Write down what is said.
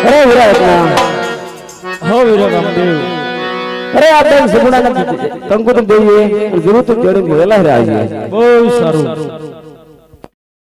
અરે વિરાટના હો વિરાટમદેવ અરે આ બેન સગુણાના કંકુતમ દેવીએ ગુરુ તો જોડે વેલા રહ્યા છે. બહુ સારું.